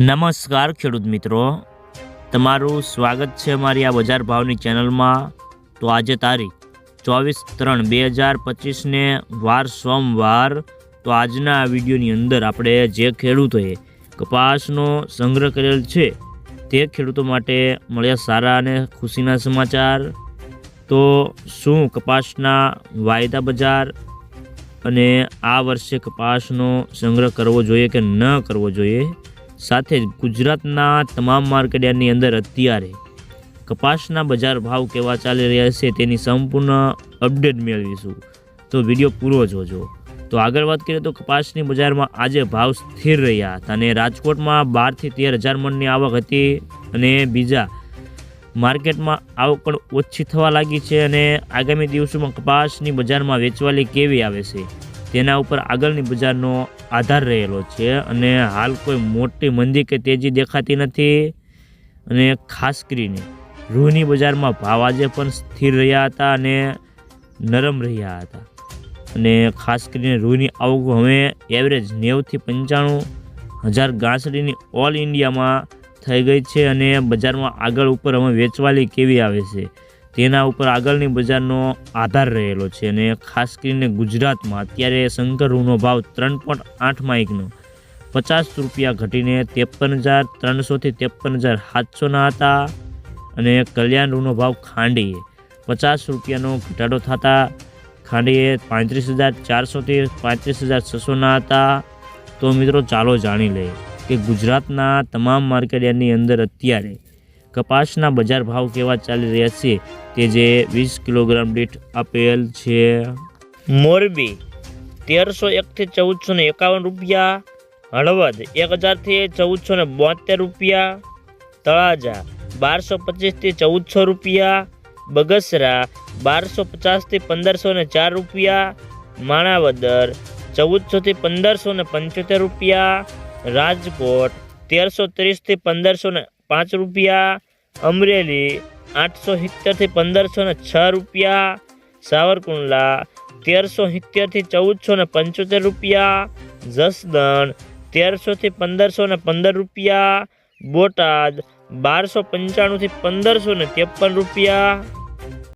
નમસ્કાર ખેડૂત મિત્રો. તમારું સ્વાગત છે અમારી આ બજાર ભાવની ચેનલમાં. તો આજે તારીખ ચોવીસ ત્રણ બે હજાર પચીસને વાર સોમવાર. તો આજના આ વિડીયોની અંદર આપણે જે ખેડૂતોએ કપાસનો સંગ્રહ કરેલ છે, તે ખેડૂતો માટે મળ્યા સારા અને ખુશીના સમાચાર. તો શું કપાસના વાયદા બજાર અને આ વર્ષે કપાસનો સંગ્રહ કરવો જોઈએ કે ન કરવો જોઈએ? સાથે જ ગુજરાતના તમામ માર્કેટયાર્ડની અંદર અત્યારે કપાસના બજાર ભાવ કેવા ચાલી રહ્યા છે તેની સંપૂર્ણ અપડેટ મેળવીશું. તો વીડિયો પૂરો જોજો. તો આગળ વાત કરીએ તો કપાસની બજારમાં આજે ભાવ સ્થિર રહ્યા હતા અને રાજકોટમાં બારથી તેર હજાર મણની આવક હતી અને બીજા માર્કેટમાં આવક પણ ઓછી થવા લાગી છે અને આગામી દિવસોમાં કપાસની બજારમાં વેચવાલી કેવી આવે છે? તેના ઉપર આગળની બજારનો આધાર રહેલો છે અને હાલ કોઈ મોટી મંદી કે તેજી દેખાતી નથી અને ખાસ કરીને રૂહની બજારમાં ભાવ આજે પણ સ્થિર રહ્યા હતા અને નરમ રહ્યા હતા. અને ખાસ કરીને રૂહની આવક હવે એવરેજ નેવથી પંચાણું હજાર ગાંસડીની ઓલ ઇન્ડિયામાં થઈ ગઈ છે અને બજારમાં આગળ ઉપર હવે વેચવાલી કેવી આવે છે? તેના ઉપર આગળની બજારનો આધાર રહેલો છે અને ખાસ કરીને ગુજરાતમાં અત્યારે શંકર રૂનો ભાવ ત્રણ પોઈન્ટ આઠ માઇકનો, પચાસ રૂપિયા ઘટીને ત્રેપન હજાર ત્રણસોથી ત્રેપન હજાર સાતસોના હતા અને કલ્યાણ રૂનો ભાવ ખાંડીએ પચાસ રૂપિયાનો ઘટાડો થતા ખાંડીએ પાંત્રીસ હજાર ચારસોથી પાંત્રીસ હજાર છસોના હતા. તો મિત્રો ચાલો જાણી લઈએ કે ગુજરાતના તમામ માર્કેટ યાર્ડની અંદર અત્યારે કપાસના બજાર ભાવ કેવા ચાલી રહ્યા છે કે જે વીસ કિલોગ્રામ દીઠ આપેલ છે. મોરબી, તેરસો એકથી ચૌદસો ને એકાવન રૂપિયા. હળવદ, એક હજારથી ચૌદસો ને બોતેર રૂપિયા. તળાજા, બારસો પચીસથી ચૌદસો રૂપિયા. બગસરા, બારસો પચાસથી પંદરસો ને ચાર રૂપિયા. માણાવદર, ચૌદસોથી પંદરસો ને પંચોતેર રૂપિયા. રાજકોટ, તેરસો ત્રીસથી પંદરસો ને પાંચ રૂપિયા, અમરેલી આઠસો સિત્તેરથી પંદરસો ને છ રૂપિયા, સાવરકુંડલા તેરસો સિત્તેરથી ચૌદસો ને પંચોતેર રૂપિયા, જસદણ તેરસોથી પંદરસો ને પંદર રૂપિયા, બોટાદ બારસો પંચાણુંથી પંદરસો ને ત્રેપન રૂપિયા